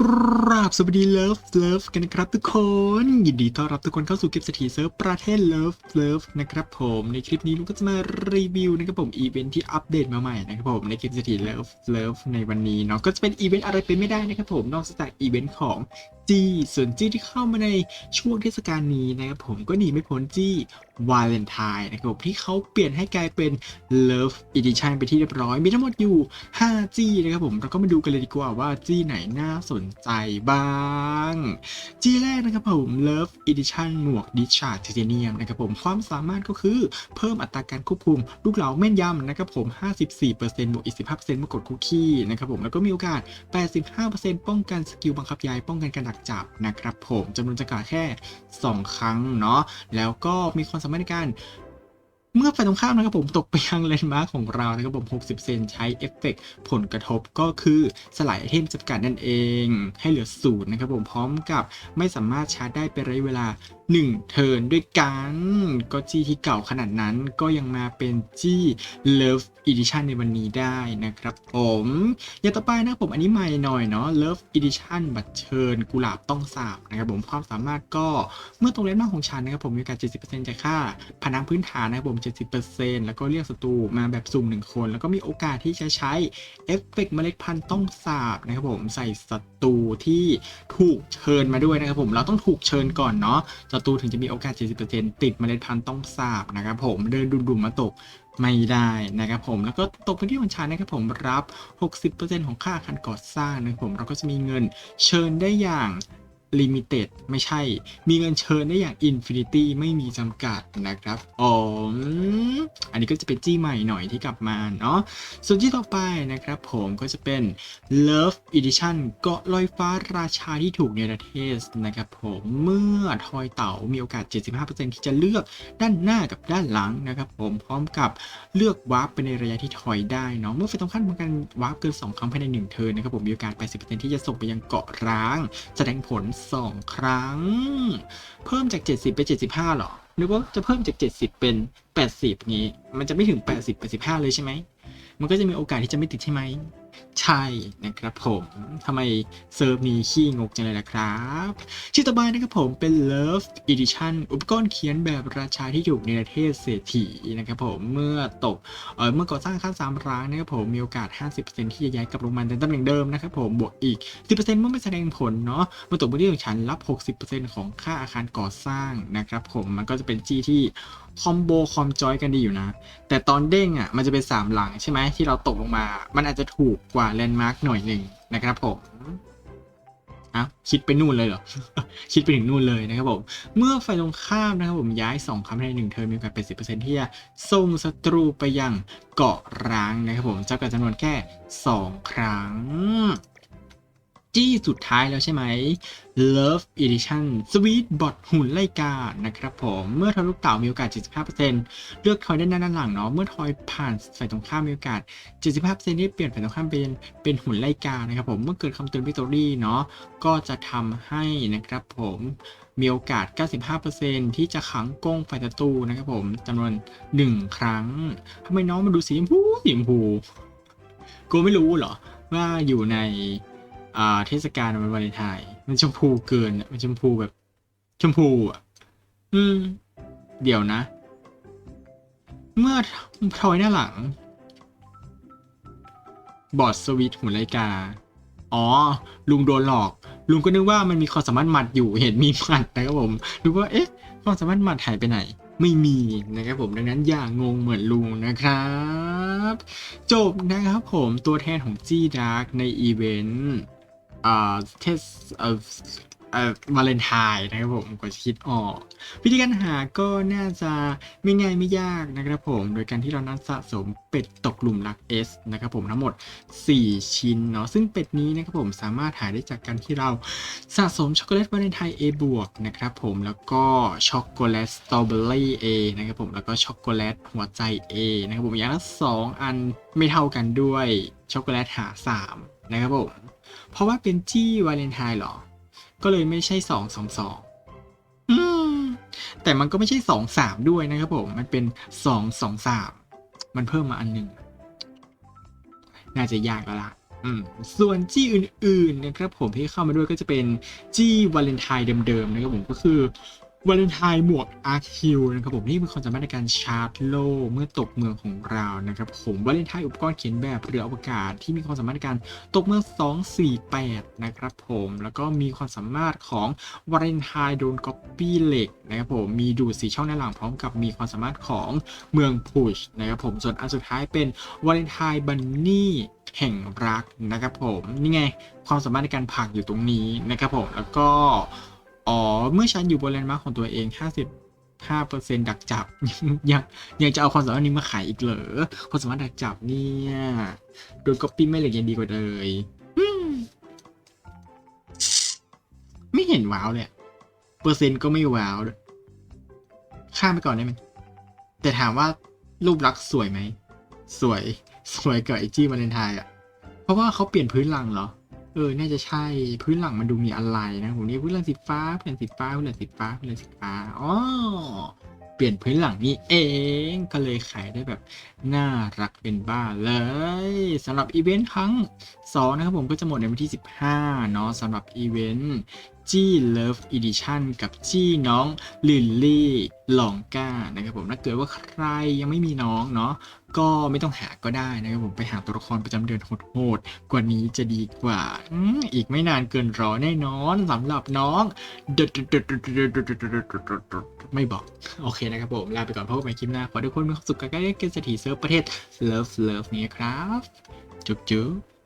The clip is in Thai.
กรา บสวัสดีเลิฟเลิฟกันนะครับทุกคน ยินดีต้อนรับทุกคนเข้าสู่เก็บสถีเซิร์ฟประเทศเลิฟเลิฟนะครับผมในคลิปนี้ลุงก็จะมารีวิวนะครับผมอีเวนท์ที่อัปเดตมาใหม่นะครับผมในเก็บสถีเลิฟเลิฟในวันนี้เนาะก็จะเป็นอีเวนต์อะไรไปไม่ได้นะครับผมนอกจากอีเวนต์ของจีส่วนจีที่เข้ามาในช่วงเทศกาลนี้นะครับผมก็หนีไม่พ้นจีวาเลนไทน์นะครับผมที่เขาเปลี่ยนให้กลายเป็น Love Edition ไปที่เรียบร้อย มีทั้งหมดอยู่5จี้นะครับผมเราก็มาดูกันเลยดีกว่าว่าจี้ไหนน่าสนใจบ้างจีแรกนะครับผม Love Edition หมวก Discharge Titanium นะครับผมความสามารถก็คือเพิ่มอัตราการควบคุม ลูกเหลาแม่นยำนะครับผม 54%บวกอีก 15%เมื่อกดคุกกี้นะครับผมแล้วก็มีโอกาส 85%ป้องกันสกิลบังคับยายป้องกันการดักจับนะครับผมจำนวนจำกัดแค่ 2 ครั้งเนาะแล้วก็มีความสามารถในการ เมื่อฝ่ายตรงข้ามนะครับผมตกไปยังเลนมาร์กของเรานะครับผม 60 เซนใช้เอฟเฟกต์ผลกระทบก็คือสลายไอเทมจำกัดนั่นเอง ให้เหลือศูนย์นะครับผมพร้อมกับไม่สามารถชาร์จได้เป็นระยะเวลา 1 เทิร์นด้วยกัน ก็จี้ที่เก่าขนาดนั้นก็ยังมาเป็นจี้ Love Edition ในวันนี้ได้นะครับผมอย่างต่อไปนะผมอันนี้ใหม่หน่อยเนาะ Love Edition บัตรเชิญกุหลาบต้องสาบนะครับผมความสามารถก็เมื่อตรงเลนมาของฉันนะครับผมมีโอกาส70%จากค่าพนังพื้นฐานนะครับผม 70%แล้วก็เรียกศัตรูมาแบบสุ่มหนึ่งคน แล้วก็มีโอกาสที่จะใช้เอฟเฟกต์เมล็ดพันธุ์ต้องสาบนะครับผมใส่ศัตรูที่ถูกเชิญมาด้วยนะครับผมเราต้องถูกเชิญก่อนเนาะศัตรูถึงจะมีโอกาส 70%ติดเมล็ดพันธุ์ต้องสาบนะครับผมเดินดุ่มๆมาตกไม่ได้นะครับผมแล้วก็ตกพื้นที่บัญชานะครับผมรับ 60%ของค่าคารก่อสร้างนะครับผมเราก็จะมีเงินเชิญได้อย่าง ลิมิเต็ดไม่ใช่ มีเงินเชิญได้อย่างอินฟินิตี้ไม่มีจำกัดนะครับอ๋ออันนี้ก็จะเป็นจี้ใหม่หน่อยที่กลับมาเนาะส่วนที่ต่อไปนะครับผมก็จะเป็น Love Edition เกาะลอยฟ้าราชาที่ถูกเนรเทศนะครับผมเมื่อทอยเต่ามีโอกาส 75%ที่จะเลือกด้านหน้ากับด้านหลังนะครับผมพร้อมกับเลือกวาร์ปไปในระยะที่ทอยได้เนาะเมื่อไฟตรงข้ามทำการวาร์ปเกิน 2 ครั้งภายใน 1 เทิร์นนะครับผมมีโอกาส 80%ที่จะส่งไปยังเกาะร้าง แสดงผล2 ครั้ง เพิ่มจาก 70ไป75หรอหรือว่าจะเพิ่มจาก 70 เป็น 80 งี้ มันจะไม่ถึง 80 85 เลยใช่ไหม มันก็จะมีโอกาสที่จะไม่ติดใช่ไหม ใช่นะครับผมทำไมเซิร์ฟนี้ขี้งกจังเลยล่ะครับชื่อต่อไปนะครับผมเป็น Love Edition อุปกรณ์เขียนแบบราชาที่ถูกในประเทศเศรษฐีนะครับผมเมื่อตกเออเมื่อก่อสร้างอาคาสามร้างนะครับผมมีโอกาส 50%ที่จะย้ายกลับโรงพยาในตำแหน่งเดิมนะครับผมบวกอีก 10%เมื่อไม่แสดงผลเนาะเมื่อตกบนที่ของฉันรับ 60%ของค่าอาคารก่อสร้างนะครับผมมันก็จะเป็นจี้ที่คอมโบคอมจอยกันดีอยู่นะ แต่ตอนเด้งอะมันจะเป็นสามหลังใช่ไหมที่เราตกลงมา มันอาจจะถูกกว่าแลนด์มาร์กหน่อยหนึ่งนะครับผมอะคิดไปนู่นเลยเหรอ คิดไปถึงนู่นเลยนะครับผม เมื่อไฟตรงข้ามนะครับผมย้าย 2ครั้งภายในหนึ่งเทอมมีโอกาสเป็นสิที่จะส่งศัตรูไปยังเกาะร้างนะครับผมจำกัดจำนวนแค่ 2 ครั้ง จี้สุดท้ายแล้วใช่ไหม Love Edition Sweet Bot หุ่นไล่กา นะครับผม เมื่อทอยลูกเต่ามีโอกาส 75%เลือกทอยด้านหน้าด้านหลังเนาะ เมื่อทอยผ่านฝ่ายตรงข้ามมีโอกาส 75%ที่เปลี่ยนฝ่ายตรงข้ามเป็น เป็นหุ่นไล่กา นะครับผม เมื่อเกิดคำเตือนวิตอรี่เนาะ ก็จะทำให้นะครับผม มีโอกาส 95%ที่จะขังกงฝ่ายศัตรูนะครับผมจำนวน 1 ครั้งทำไมน้องมันดูสีชมพูสีชมพูกูไม่รู้เหรอว่าอยู่ใน อ่าเทศกาลวันวาเลนไทน์มันชมพูเกินอะมันชมพูแบบ ชมพูอะ อืม เดี๋ยวนะ เมื่อทอยหน้าหลัง บอดสวิตหุ่นไลกา อ๋อ ลุงโดนหลอก ลุงก็นึกว่ามันมีความสามารถหมัดอยู่เห็นมีหมัดนะครับผมนึกว่าเอ๊ะความสามารถหมัดหายไปไหนไม่มีนะครับผมดังนั้นอย่างงงเหมือนลุงนะครับ จบนะครับผมตัวแทนของจีดาร์กในอีเวนต์ อ่าเทส เอ่อเอ่อวาเลนไทน์นะครับผมกว่าจะคิดออก วิธีการหาก็น่าจะไม่ง่ายไม่ยากนะครับผม โดยการที่เรานั้นสะสมเป็ดตกหลุมรัก S นะครับผมทั้งหมด 4 ชิ้นเนาะซึ่งเป็ดนี้นะครับผมสามารถหาได้จากการที่เราสะสมช็อกโกแลตวาเลนไทน์ A บวกนะครับผมแล้วก็ช็อกโกแลตสตรอเบอรี่ A นะครับผมแล้วก็ช็อกโกแลตหัวใจ A นะครับผมอย่างละสองอันไม่เท่ากันด้วยช็อกโกแลตหา 3 นะครับผมเพราะว่าเป็นจี้วาเลนไทน์หรอ ก็เลยไม่ใช่สองสองสองอืมแต่มันก็ไม่ใช่สองสามด้วยนะครับผม มันเป็นสองสองสามมันเพิ่มมาอันหนึ่งน่าจะยากแล้วล่ะส่วนจี้อื่นๆนะครับผมที่เข้ามาด้วยก็จะเป็นจี้วาเลนไทน์เดิมๆนะครับผมก็คือ วาเลนไทน์หมวกอาร์คิวนะครับผมที่มีความสามารถในการชาร์จโล่เมื่อตกเมืองของเรานะครับผมวาเลนไทน์อุปกรณ์เขียนแบบเรืออวกาศที่มีความสามารถในการตกเมือง 248 นะครับผมแล้วก็มีความสามารถของวาเลนไทน์โดนก๊อปปี้เหล็กนะครับผมมีดูดสีช่องด้านหลังพร้อมกับมีความสามารถของเมืองพุชนะครับผมส่วนอันสุดท้ายเป็นวาเลนไทน์บันนี่แห่งรักนะครับผมนี่ไงความสามารถในการผักอยู่ตรงนี้นะครับผมแล้วก็ อ๋อ เมื่อฉันอยู่บนแลนด์มาร์คของตัวเอง 55%ดักจับ ยังยังจะเอาความสามารถนี้มาขายอีกเหรอความสามารถดักจับเนี่ยโดนก๊อปปี้ไม่เหล็กยังดีกว่าเลยไม่เห็นว้าวเลย เปอร์เซ็นต์ก็ไม่ว้าวข้ามไปก่อนได้ไหมแต่ถามว่ารูปลักษณ์สวยไหม สวย สวยกับไอจี้วาเลนไทน์อะ เพราะว่าเขาเปลี่ยนพื้นหลังเหรอ เออ น่าจะใช่ พื้นหลังมันดูมีอะไรนะผมนี่พื้นหลังสีฟ้าเปลี่ยนสีฟ้าพื้นหลังสีฟ้าพื้นหลังสีฟ้าอ๋อเปลี่ยนพื้นหลังนี่เองก็เลยขายได้แบบน่ารักเป็นบ้าเลยสำหรับอีเวนต์ครั้งสองนะครับผมก็จะหมดในวันที่ 15 เนาะสำหรับอีเวนต์ จี้เลิฟอีดิชั่นกับจี้น้องลิลลี่ลองก้านะครับผมถ้าเกิดว่าใครยังไม่มีน้องเนาะก็ไม่ต้องหาก็ได้นะครับผมไปหาตัวละครประจำเดือนโหดๆกว่านี้จะดีกว่าอีกไม่นานเกินรอแน่นอนสำหรับน้องไม่บอก โอเคนะครับผมลาไปก่อนพบกันใหม่คลิปหน้า ขอทุกคนมีความสุขกับการเล่นเกมเศรษฐีเซิร์ฟประเทศ Love Love นี้ครับจุ๊บจุ๊บ